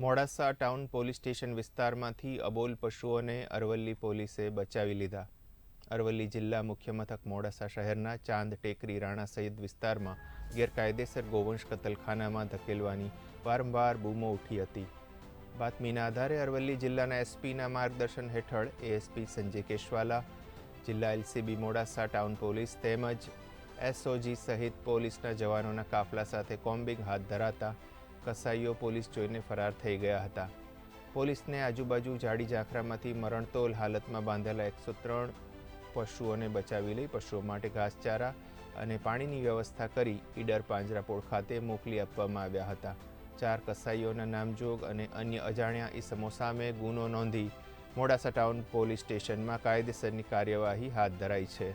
Modasa town police station વિસ્તારમાંથી અબોલ પશુઓને અરવલ્લી પોલીસે બચાવી લીધા. અરવલ્લી જિલ્લા મુખ્ય મથક મોડાસા શહેરના ચાંદ ટેકરી રાણા સહિત વિસ્તારમાં ગેરકાયદેસર ગોવંશ કતલખાનામાં ધકેલવાની વારંવાર બૂમો ઉઠી હતી. બાતમીના આધારે અરવલ્લી જિલ્લાના એસપીના માર્ગદર્શન હેઠળ એએસપી સંજય કેશવાલા, જિલ્લા એલસીબી મોડાસા ટાઉન પોલીસ તેમજ એસઓજી સહિત પોલીસના જવાનોના કાફલા સાથે કોમ્બિંગ હાથ ધરાતા કસાઈઓ પોલીસ જોઈને ફરાર થઈ ગયા હતા. પોલીસને આજુબાજુ જાડી ઝાંખરામાંથી મરણતોલ હાલતમાં બાંધેલા એકસો ત્રણ પશુઓને બચાવી લઈ પશુઓ માટે ઘાસચારા અને પાણીની વ્યવસ્થા કરી ઈડર પાંજરાપોળ ખાતે મોકલી આપવામાં આવ્યા હતા. ચાર કસાઈઓના નામજોગ અને અન્ય અજાણ્યા ઈસમો સામે ગુનો નોંધી મોડાસા ટાઉન પોલીસ સ્ટેશનમાં કાયદેસરની કાર્યવાહી હાથ ધરાઈ છે.